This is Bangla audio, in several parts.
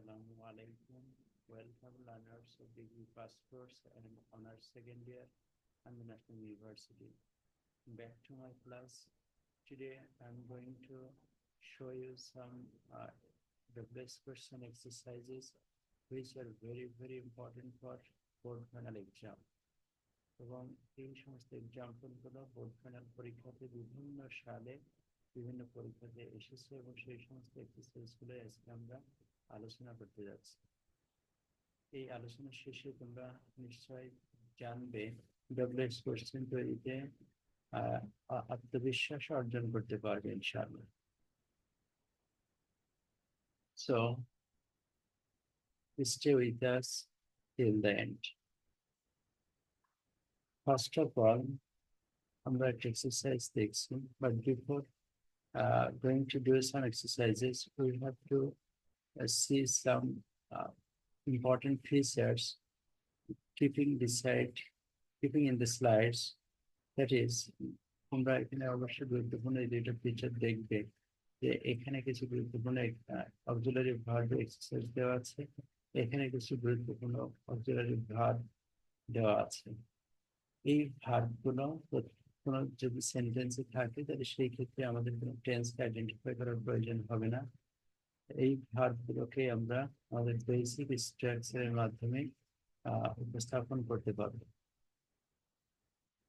Assalamu alaikum. Welcome learners of degree first course and honors second year and the National University. Back to my class. Today I'm going to show you some uh, the best question exercises which are very very important for board final exam. এবং এই সমস্ত এক্সাম্পলগুলো বোর্ড ফাইনাল পরীক্ষাতে বিভিন্ন সালে বিভিন্ন পরীক্ষাতে এসেছে এবং সেই সমস্ত এক্সারসাইজগুলো আজকে আমরা আলোচনা করতে যাচ্ছি এই আলোচনা শেষে তোমরা নিশ্চয় জানবে ডব্লিউএস কোশ্চেন তৈরিতে আত্মবিশ্বাস অর্জন করতে পারবে ইনশাআল্লাহ So, stay with us till the end. First of all, আমরা একটা exercise দেখছি, but before uh, going to do some exercises, we have to uh, see some uh, important features keeping the side, keeping in the slides. That is, আমরা এখানে অবশ্যই গুরুত্বপূর্ণ এই দুইটা ফিচার দেখবে যে এখানে কিছু গুরুত্বপূর্ণ অক্সিলারি ভার্ব এক্সারসাইজ দেওয়া আছে। এখানে কিছু গুরুত্বপূর্ণ অক্সিলারি ভার্ব দেওয়া আছে। এই ভার্বগুলো কোনো যদি সেন্টেন্সে থাকে তাহলে সেই ক্ষেত্রে আমাদের কোনো টেন্সকে আইডেন্টিফাই করার প্রয়োজন হবে না। এই ভার্বগুলোকে আমরা আমাদের বেসিক স্ট্রাকচারের মাধ্যমে উপস্থাপন করতে পারব।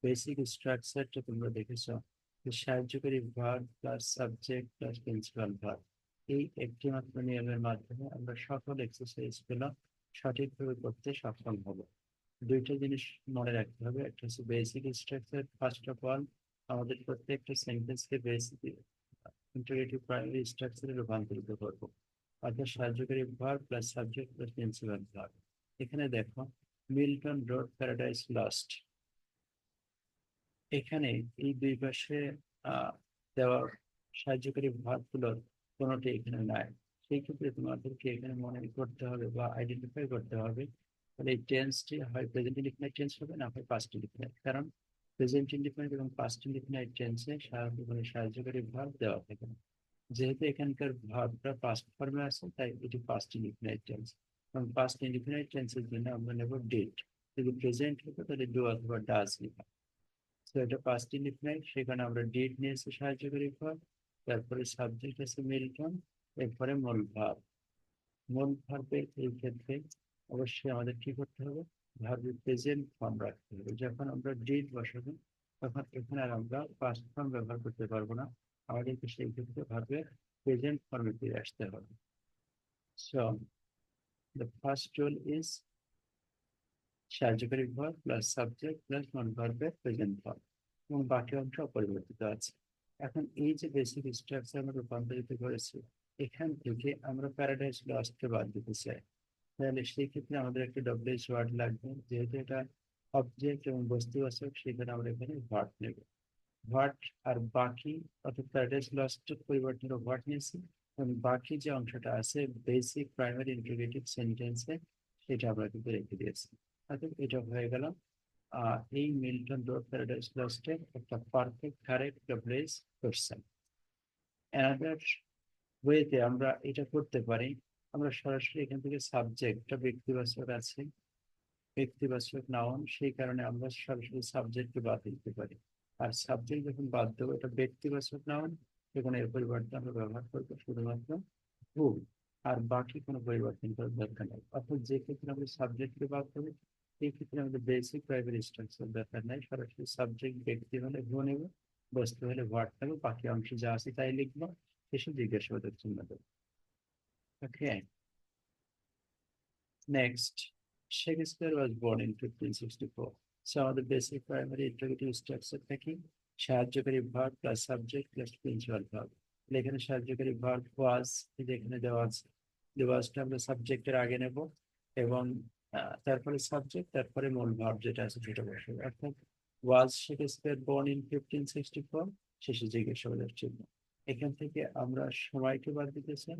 বেসিক স্ট্রাকচারটা তোমরা দেখেছ সাহায্যকারী verb plus subject plus principal verb এই একটি মাত্র নিয়মের মাধ্যমে আমরা সকল এক্সারসাইজগুলো সঠিকভাবে করতে সক্ষম হব। দুইটা জিনিস মনে রাখতে হবে, একটা হচ্ছে basic structure first of all আমাদের প্রত্যেকটা সেন্টেন্সকে বেসিক ইন্টারেটিভ প্রাইমারি স্ট্রাকচারে রূপান্তরিত করব। অর্থাৎ সাহায্যকারী verb plus subject plus principal verb এখানে দেখো মিল্টন রোড প্যারাডাইস লাস্ট এখানে এই দুই পাশে দেওয়া সাহায্যকারী ভাবগুলোর কোনোটি এখানে নাই। সেই ক্ষেত্রে তোমাদেরকে এখানে মনে করতে হবে বা আইডেন্টিফাই করতে হবে। তাহলে এই টেন্সটি হয় প্রেজেন্টে ইন্ডিফিনাইট টেন্স হবে না হয় পাস্ট ইন্ডিফিনাইট কারণ প্রেজেন্ট ইন্ডিফিনাইট এবং পাস্ট ইন্ডিফিনাইট টেন্সে সাহায্যকারী সাহায্যকারী ভাব দেওয়া থাকে। না যেহেতু এখানকার ভাবটা পাস্ট ফর্মে আছে, তাই এটি পাস্ট ইন্ডিফিনাইট টেন্স এবং পাস্ট ইন্ডিফিনাইট টেন্সের জন্য আমরা নেব ডেট যদি প্রেজেন্ট হতো, তাহলে ডু অথবা ডাজ লেখা তো এটা পাস্ট ইনডিফিনাইট সেখানে আমরা ডেট নিয়েছি সাহায্যকারী ভাব তারপরে সাবজেক্ট আছে মিল্টন এরপরে মূল ভাব মূল ভাবের এই ক্ষেত্রে অবশ্যই আমাদের কি করতে হবে? ভার্বের প্রেজেন্ট ফর্ম রাখতে হবে। যখন আমরা ডেট বসাবো, তখন এখানে আর আমরা পাস্ট ফর্ম ব্যবহার করতে পারব না। আমাদেরকে সেই ক্ষেত্রে ভার্বের প্রেজেন্ট ফর্মে ফিরে আসতে হবে। So the first rule is সাহায্যকারী verb plus subject plus non ভার্বের প্রেজেন্ট ফর্ম এবং বাকি অংশ অপরিবর্তিত আছে। এখন এই যে বেসিক স্ট্রাকচার আমরা রূপান্তরিত করেছি, এখান থেকে আমরা প্যারাডাইস লস্টকে বাদ দিতে চাই। তাহলে সেই ক্ষেত্রে আমাদের একটা ডব্লিউএস ওয়ার্ড লাগবে। যেহেতু এটা অবজেক্ট এবং বস্তু বস্তুবাচক সেখানে আমরা এখানে ভার্ট নেব। ভার্ট আর বাকি, অর্থাৎ প্যারাডাইস লস্টের পরিবর্তন ভার্ট নিয়েছি। এবং বাকি যে অংশটা আছে বেসিক প্রাইমারি ইন্টিগ্রেটিভ সেন্টেন্সে সেটা আমরা কিন্তু রেখে দিয়েছি। অর্থাৎ এটা হয়ে গেল। এই মিল্টন রোড প্যারাডাইস লস্টের একটা perfect correct place question another ওয়েতে আমরা এটা করতে পারি আমরা সরাসরি এখান থেকে সাবজেক্টটা ব্যক্তিবাচক আছে, ব্যক্তিবাচক নাউন সেই কারণে আমরা সরাসরি সাবজেক্টকে বাদ দিতে পারি। আর সাবজেক্ট যখন বাদ দেবো, এটা ব্যক্তিবাচক নাউন সেখানে এর পরিবর্তন আমরা ব্যবহার করব শুধুমাত্র হু আর বাকি কোনো পরিবর্তন করার দরকার নেই। অর্থাৎ যে ক্ষেত্রে আমরা সাবজেক্টকে বাদ দেবো এই ক্ষেত্রে আমাদের বেসিক প্রাইমারি স্ট্রাকচার দরকার নাই। সরাসরি সাবজেক্ট ব্যক্তি হলে ভু নেব বস্তু হলে ভার্ট নেব বাকি অংশ যা আছে তাই লিখব সেসব জিজ্ঞাসাবাদের চিহ্ন দেবো। Okay next Shakespeare was born in 1564. So the basic primary interrogative structure থেকে সাহায্যকারী verb plus subject plus principal verb এখানে সাহায্যকারী ভার্ব ওয়াজ এখানে দেওয়া আছে ওয়াজটা আমরা সাবজেক্টের আগে নেব এবং তারপরে সাবজেক্ট তারপরে মূল ভার্ব যেটা আছে সেটা বসবে অর্থাৎ was Shakespeare born in fifteen sixty four শেষে জিজ্ঞাসাবাদের চিহ্ন এখান থেকে আমরা সময়কে বাদ দিতেছি।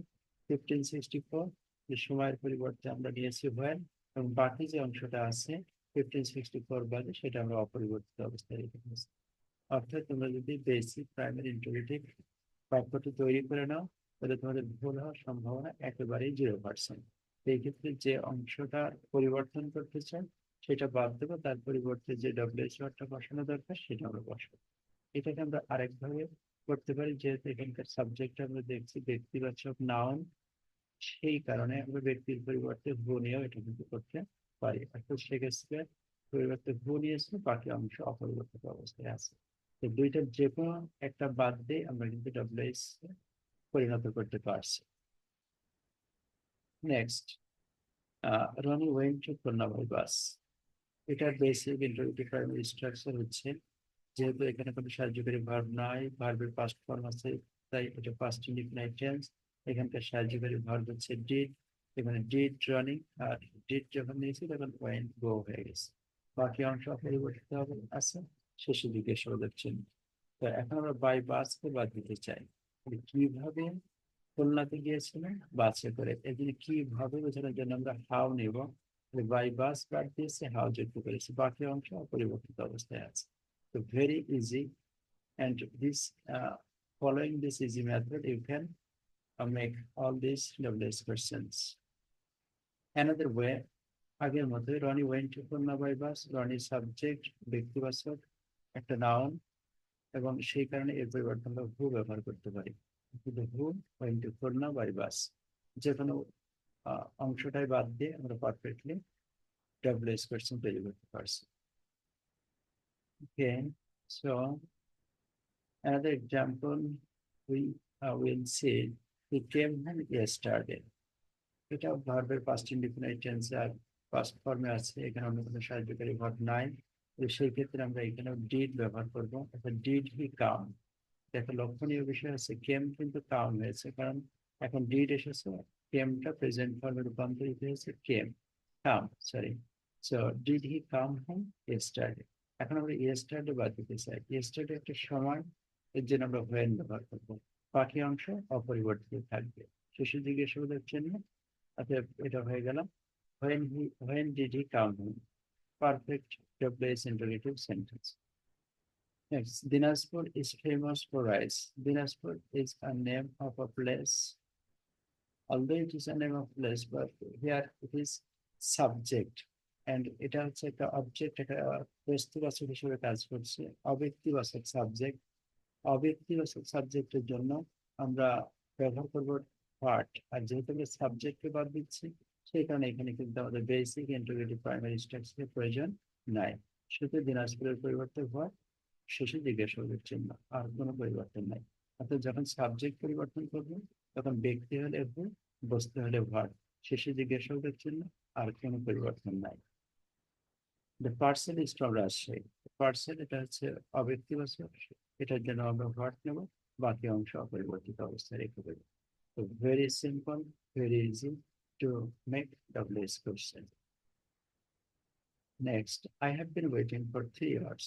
ফিফটিন সিক্সটি ফোর যে সময়ের পরিবর্তে আমরা নিয়েছি হোয়েন এবং বাকি যে অংশটা আছে ফিফটিন সিক্সটি ফোর বাদে সেটা আমরা অপরিবর্তিত অবস্থায় রেখে দিয়েছি। অর্থাৎ তোমরা যদি বেসিক প্রাইমারি ইন্টারভিউটিভ বাক্যটি তৈরি করে নাও, তাহলে তোমাদের ভুল হওয়ার সম্ভাবনা একেবারেই জিরো পার্সেন্ট এই ক্ষেত্রে যে অংশটা পরিবর্তন করতে চাই সেটা বাদ দেবো, তার পরিবর্তে যে ডব্লিউএস ওয়ার্ডটা বসানো দরকার, সেটা আমরা বসাবো। এটাকে আমরা আরেকভাবে করতে পারি, যেহেতু এখানকার সাবজেক্ট আমরা দেখছি, ব্যক্তিবাচক নাউন সেই কারণে আমরা ব্যক্তির পরিবর্তে হু নিয়েও এটা কিন্তু করতে পারি। অর্থাৎ সেক্ষেত্রে পরিবর্তে হু নিয়েছে, বাকি অংশ অপরিবর্তিত অবস্থায় আছে। তো দুইটার যে কোনো একটা বাদ দিয়ে আমরা কিন্তু ডব্লিউএস পরিণত করতে পারছি। Next Rony went to Khulna bus. এটার বেসিক ইন্টারভিউ প্রাইমারি স্ট্রাকচার হচ্ছে, যেহেতু এখানে কোনো সাহায্যকারী ভার্ব নাই ভার্বের পাস্ট ফর্ম আছে, তাই এটা পাস্ট ইনডিফিনাইট টেন্স এখানকার সাহায্যকারী ভার্ব হচ্ছে ডিড এখানে ডিড রানিং আর ডিড যখন নিয়েছি তখন ওয়েন গো হয়ে গেছে। বাকি অংশ পরিবর্তিত হবে আছে শেষের দিকে সরোদের চিহ্ন তো এখন আমরা বাই বাসকে বাদ দিতে চাই। কীভাবে খুলনাতে গিয়েছিলেন বাসে করে। এখানে কীভাবে বোঝানোর জন্য আমরা হাও নেব বাই বাস বাদ দিয়েছে হাও যুক্ত করেছি। বাকি অংশ অপরিবর্তিত অবস্থায় আছে। তো very easy and this uh, following this easy method you can uh, make all these WS questions another way আগের মতো Rony went to Khulna by bus Rony subject ব্যক্তিবাচক একটা নাউন এবং সেই কারণে এর পরিবর্তন আমরা হু ব্যবহার করতে পারি কিন্তু who went to Khulna by bus যে কোনো আহ, অংশটাই বাদ দিয়ে আমরা পারফেক্টলি ডাব্লিউএস কোয়েশ্চেন তৈরি করতে পারছি Okay, so another example we uh, will see. He came yesterday. এটা ভার্বের পাস্ট ইনডিফিনাইট টেন্স আর পাস্ট ফর্মে আছে এখানে অন্য কোনো সাহায্যকারী ভার্ব নাই তো সেই ক্ষেত্রে আমরা এখানে ডিড ব্যবহার করব। অর্থাৎ ডিড হি কাম? একটা লক্ষণীয় বিষয় আছে কেম কিন্তু কাম হয়েছে, কারণ এখন ডিড এসেছে কেমটা প্রেজেন্ট ফর্মে রূপান্তরিত হয়েছে came come sorry so did he come home yesterday এখন আমরা ইয়েস্টারডে বাদ দিতে চাই। ইয়েস্টারডে একটা সময়, এর জন্য আমরা হোয়েন ব্যবহার করব। বাকি অংশ অপরিবর্তিত থাকবে শিশু জিজ্ঞাসাবাদের জন্য অতএব এটা হয়ে গেল when he when did he come home perfect WS interrogative sentence Next, Dinaspur is famous for rice. Dinaspur is a name of a place. Although it is a name of place, but here it is subject. And এটা হচ্ছে একটা অবজেক্ট একটা বস্তুবাচক হিসেবে কাজ করছে অব্যক্তিবাচক সাবজেক্ট অব্যক্তিবাচক সাবজেক্টের জন্য আমরা ব্যবহার করব পার্ট আর যেহেতু আমরা সাবজেক্টকে বাদ দিচ্ছি, সেই কারণে এখানে কিন্তু আমাদের বেসিক ইন্টারগ্রেটিভ প্রাইমারি স্ট্রাকচারের প্রয়োজন নাই। শুধু দিনাজপুরের পরিবর্তে হয়, শেষে জিজ্ঞাসাবাদের চিহ্ন আর কোনো পরিবর্তন নাই। অর্থাৎ যখন সাবজেক্ট পরিবর্তন করব, তখন ব্যক্তি হলে ভুল, বস্তু হলে ভার। শেষে জিজ্ঞাসাবাদের চিহ্ন আর কোনো পরিবর্তন নাই। The parcel is from parcel এটা হচ্ছে অব্যক্তিবাচক এটার জন্য আমরা ভার্ট নেব বাকি অংশ অপরিবর্তিত অবস্থায় রেখে দেবো তো very simple very easy to make WS question next I have been waiting for three years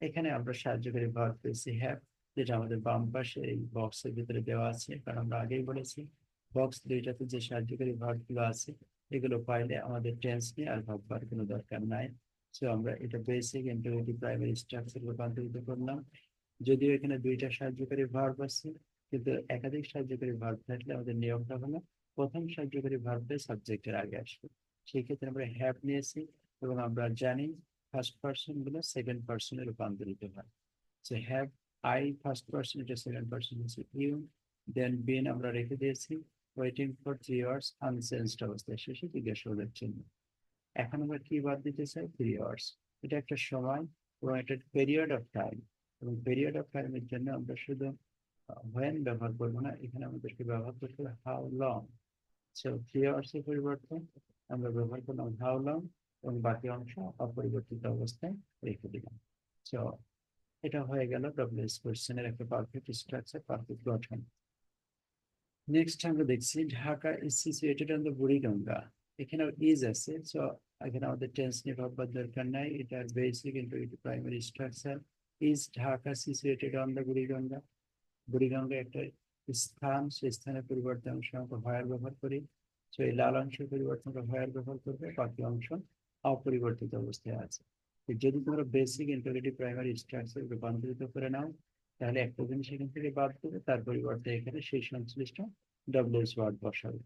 এখানে আমরা সাহায্যকারী ভাগ পেয়েছি হ্যাভ যেটা আমাদের বাম পাশে এই বক্সের ভিতরে দেওয়া আছে, কারণ আমরা আগেই বলেছি বক্স দুইটাতে যে সাহায্যকারী ভাগগুলো আছে, এগুলো পাইলে আমাদের টেন্স নিয়ে আর ভাববার কোনো দরকার নাই। সো আমরা এটা বেসিক ইন্টারভিউ প্রাইমারি স্ট্রাকচার রূপান্তরিত করলাম। যদিও এখানে দুইটা সাহায্যকারী ভার্ব আছে, কিন্তু একাধিক সাহায্যকারী ভার্ব থাকলে আমাদের নিয়মটা হলো, প্রথম সাহায্যকারী ভার্বটাই সাবজেক্টের আগে আসবে। সেই ক্ষেত্রে আমরা হ্যাভ নিয়েছি এবং আমরা জানি ফার্স্ট পার্সনগুলো সেকেন্ড পার্সনে রূপান্তরিত হয়। So have I first person এটা সেকেন্ড পার্সন হচ্ছে ইউ দেন বিন আমরা রেখে দিয়েছি ওয়েটিং ফর থ্রি আওয়ার্স আনসেন্সড অবস্থায় শেষে জিজ্ঞাসাবাদের চিহ্ন এখন আমরা কি বাদ দিতে চাই? থ্রি আওয়ার্স এটা একটা সময় এবং একটা পিরিয়ড অফ টাইম এবং পিরিয়ড অফ টাইমের জন্য আমরা শুধু হোয়েন ব্যবহার করব না, এখানে আমাদেরকে ব্যবহার করতে হবে how long so three hours এর পরিবর্তন, আমরা ব্যবহার করলাম হাউ লং এবং বাকি অংশ অপরিবর্তিত অবস্থায় রেখে দিলাম। সো এটা হয়ে গেল ডব্লিউএস কোশ্চেনের একটা পারফেক্ট স্ট্রাকচার পারফেক্ট গঠন। নেক্সট আমরা দেখছি Dhaka is situated on the Buriganga এখানেও ইজ আছে সো এখানে আমাদের টেন্স নিয়ে ভাববার দরকার নাই, এটার basic interview primary structure is Dhaka situated on the Buriganga Buriganga একটা স্থান, সেই স্থানের পরিবর্তে অংশ আমরা ভয়ার ব্যবহার করি। তো এই লাল অংশের পরিবর্তে আমরা ভয়ার ব্যবহার করব, বাকি অংশ অপরিবর্তিত অবস্থায় আছে। যদি তোমরা বেসিক ইন্টারগ্রেটিভ প্রাইমারি স্ট্রাকচার রূপান্তরিত করে নাও, তাহলে একটা জিনিস এখান থেকে বাদ দেবে তার পরিবর্তে এখানে সেই সংশ্লিষ্ট ডব্লিউএস ওয়ার্ড বসাবে।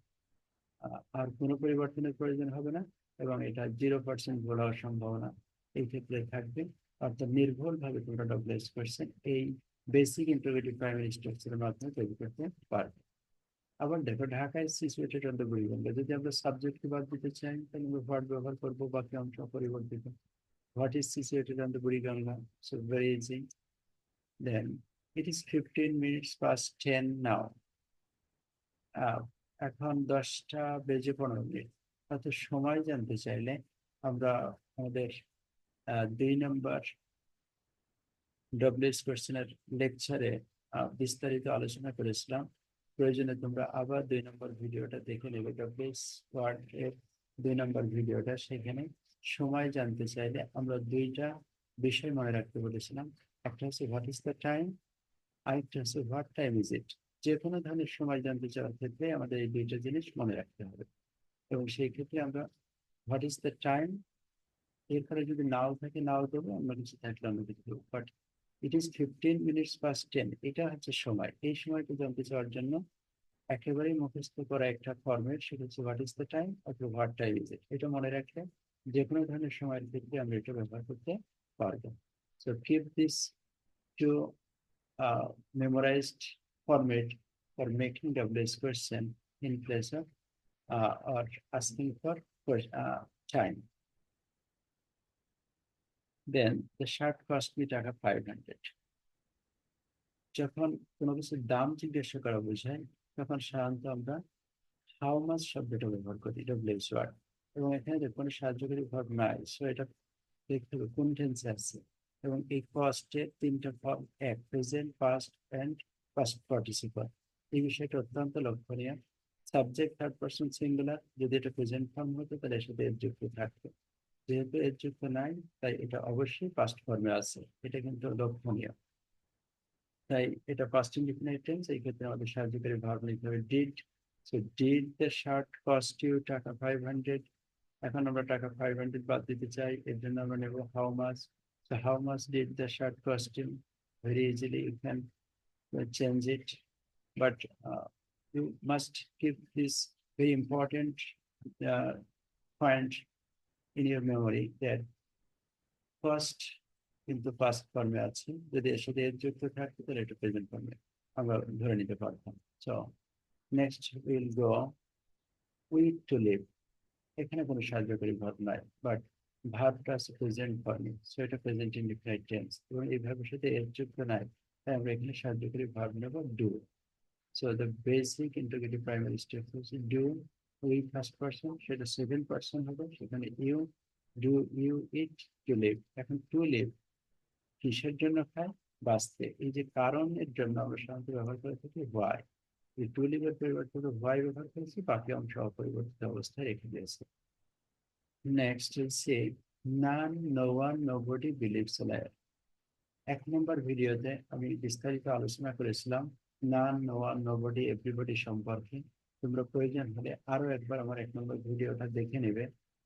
আর কোনো পরিবর্তনের প্রয়োজন হবে না, এবং এটা জিরো পার্সেন্ট হওয়ার সম্ভাবনা এই ক্ষেত্রে থাকবে। অর্থাৎ নির্ভুল ভাবে তোমরা ডব্লিউএস কোয়েশ্চেন এই বেসিক ইন্টারোগেটিভ প্রাইমারি স্ট্রাকচারের মাধ্যমে তৈরি করতে পারবে আবার দেখো ঢাকায় সিচুয়েটেড অন দ্য যদি আমরা সাবজেক্টকে বাদ দিতে চাই তাহলে আমরা হোয়াট ব্যবহার করব বাকি অংশ পরিবর্তিত what is situated on the Buriganga so very easy then it is fifteen minutes past ten now এখন দশটা বেজে পনেরো মিনিট। অর্থাৎ সময় জানতে চাইলে আমরা আমাদের দুই নম্বর ডব্লিউএস কোশ্চেনের লেকচারে বিস্তারিত আলোচনা করেছিলাম। প্রয়োজনে তোমরা আবার দুই নম্বর ভিডিওটা দেখে নেবে। ডব্লিউএস ওয়ার্ড এর দুই নম্বর ভিডিওটা। সেখানে সময় জানতে চাইলে আমরা দুইটা বিষয় মনে রাখতে বলেছিলাম। একটা হচ্ছে হোয়াট ইজ দ্য টাইম আরেকটা হচ্ছে হোয়াট টাইম ইজ ইট যে কোনো ধরনের সময় জানতে চাওয়ার ক্ষেত্রে আমাদের এই দুইটা জিনিস মনে রাখতে হবে। এবং সেই ক্ষেত্রে আমরা হোয়াট ইজ দ্য টাইম এরপরে যদি নাও থাকে নাও দেবো অন্য কিছু থাকলে অন্য কিছু দেবো। But it is fifteen minutes past ten এটা হচ্ছে সময়। এই সময়টা জানতে চাওয়ার জন্য একেবারেই মুখস্থ করা একটা ফর্মেট সেটা হচ্ছে হোয়াট ইজ দ্য টাইম অথবা হোয়াট টাইম ইজ ইট এটা মনে রাখলে যে কোনো ধরনের সময়ের ক্ষেত্রে আমরা এটা ব্যবহার করতে পারব। So keep this to making WS question in place of uh, or asking for ques- uh, time. Then the short cost me taka five hundred যখন কোনো কিছুর দাম জিজ্ঞাসা করা বোঝায়, তখন সাধারণত আমরা হাউ মাস শব্দটা ব্যবহার করি ডব্লিউএস ওয়ার্ড এবং এখানে যে কোনো সাহায্যকারী ভাব নাই সো এটা দেখতে হবে কোন টেন্সে আছে। এবং এই কস্টে তিনটা ফর্ম এক present past and past participle এই বিষয়টা অত্যন্ত লক্ষণীয়। সাবজেক্ট থার্ড পার্সন সিঙ্গুলার যদি এটা প্রেজেন্ট ফর্ম হতো, তাহলে সাথে যুক্ত থাকতো। যেহেতু এর যুক্ত নাই তাই এটা অবশ্যই পাস্ট ফর্মে আছে। এটা কিন্তু লক্ষণীয়। তাই এটা পাস্ট ইনডিফিনাইট টেন্স এই ক্ষেত্রে আমাদের সাহায্যকারী ভার্ব নিতে হবে did so did the shirt cost you taka five hundred এখন আমরা টাকা ফাইভ হান্ড্রেড বাদ দিতে চাই এর জন্য আমরা নেব how much So how much did the shirt cost him? Very easily you can uh, change it. But uh, you must keep this very important uh, point in your memory that cost কিন্তু past ফর্মে আছে যদি এর সাথে এর যুক্ত থাকতো তাহলে এটা প্রেজেন্ট ফর্মে আমরা ধরে নিতে পারতাম so next will go with to live এখানে কোনো সাহায্যকারী ভাব নাই বাট ভার্বটা আছে প্রেজেন্ট ফর্মে সো এটা প্রেজেন্ট ইন্ডিফিনাইট টেন্স এবং এই ভাবের সাথে এর যুক্ত নাই তাই আমরা এখানে সাহায্যকারী ভার্ব নেব do so the basic integrative primary step হচ্ছে ডু উই ফার্স্ট পারসন সেটা সেকেন্ড পারসন হবে সেখানে you do you eat to live এখন টু লিভ কিসের জন্য খায়? বাঁচতে। এই যে কারণের জন্য আমরা সাধারণত ব্যবহার করে থাকি হোয়াই এই টু লিভের পরিবর্তে হোয়াই ব্যবহার করেছি, বাকি অংশ অপরিবর্তিত অবস্থায় রেখে দিয়েছে। নেক্সট হচ্ছে none no one nobody believes liar এক নম্বর ভিডিওতে আমি বিস্তারিত আলোচনা করেছিলাম none no one nobody everybody সম্পর্কে। তোমরা প্রয়োজন হলে আরও একবার আমার এক নম্বর ভিডিওটা দেখে নেবে।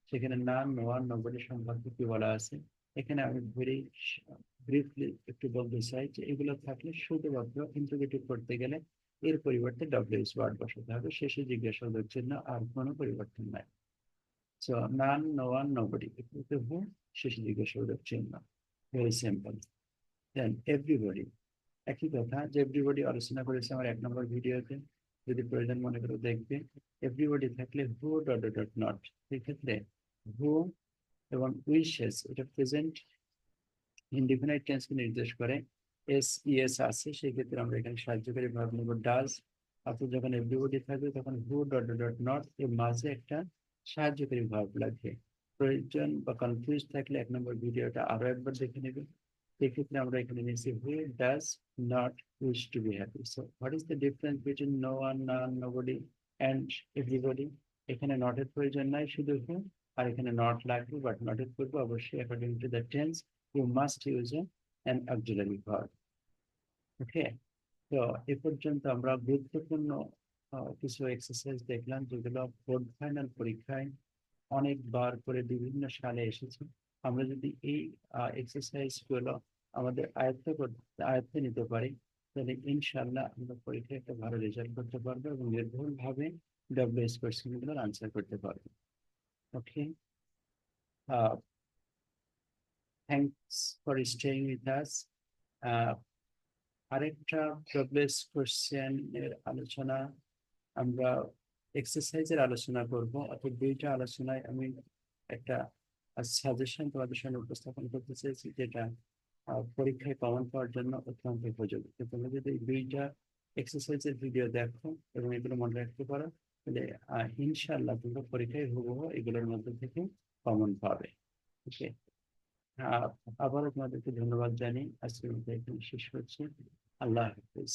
সেখানে নাম নো ওয়ান নো সম্পর্কে কি বলা আছে? এখানে আমি ভেরি ব্রিফলি একটু বলতে চাই যে এগুলো থাকলে শুধুমাত্র ইন্টিগ্রেটিভ করতে গেলে এর পরিবর্তে ডব্লিউএস ওয়ার্ড বসাতে হবে। শেষে জিজ্ঞাসাবাদের জন্য আর কোনো পরিবর্তন নাই। None, no one, nobody. Equal to who? শেষে জিজ্ঞাসাবাদের চিহ্ন ভেরি সিম্পল দেন এভরিবডি একই কথা যে এভরিবডি আলোচনা করেছে আমার এক নম্বর ভিডিওতে। যদি প্রয়োজন মনে করে দেখবে এভরিবডি থাকলে হু ডট ডট নট সেক্ষেত্রে হু এবং উইশেস এটা প্রেজেন্ট ইনডিফিনাইট টেন্সকে নির্দেশ করে এস ইএস আছে সেই ক্ষেত্রে আমরা এখানে সাহায্যকারী ভাব নেব ডাজ অর্থাৎ যখন এভরিবডি থাকবে তখন হু ডট ডট নট এর মাঝে একটা সাহায্যকারী ভাব লাগবে। প্রয়োজন বা কনফিউজ থাকলে এক নম্বর ভিডিওটা আরও একবার দেখে নেবে। সেক্ষেত্রে আমরা এখানে নিয়েছি who does not wish to be happy so what is the difference between no one none nobody and everybody এখানে নটের প্রয়োজন নাই শুধু হু আর এখানে নট লাগবে বাট নটের করব অবশ্যই according to the tense you must use an auxiliary verb okay তো এ পর্যন্ত আমরা গুরুত্বপূর্ণ আহ, কিছু এক্সারসাইজ দেখলাম যেগুলো বোর্ড ফাইনাল পরীক্ষায় অনেকবার করে বিভিন্ন সালে এসেছে। আমরা যদি এই এক্সারসাইজগুলো আমাদের আয়ত্ত করতে আয়ত্তে নিতে পারি, তাহলে ইনশাআল্লাহ আমরা পরীক্ষায় একটা ভালো রেজাল্ট করতে পারব এবং নির্ভুল ভাবে ডব্লিউএস কোয়েশ্চেনগুলোর আনসার করতে পারব। Okay thanks for staying with us আরেকটা ডব্লিউএস কোয়েশ্চেন এর আলোচনা আমরা এক্সারসাইজের আলোচনা করব, অর্থাৎ দুইটা আলোচনায় আমি একটা সাজেশন তোমাদের সামনে উপস্থাপন করতে চাইছি যেটা পরীক্ষায় কমন পাওয়ার জন্য অত্যন্ত উপযোগী। তোমরা যদি এই দুইটা এক্সারসাইজের ভিডিও দেখো এবং এগুলো মনে রাখতে পারো তাহলে আহ, ইনশাআল্লাহ তোমরা পরীক্ষায় হুবহু এগুলোর মধ্যে থেকে কমন পাবে। ওকে আবারও তোমাদেরকে ধন্যবাদ জানি আজকের মধ্যে এখানে শেষ হচ্ছে আল্লাহ হাফিজ।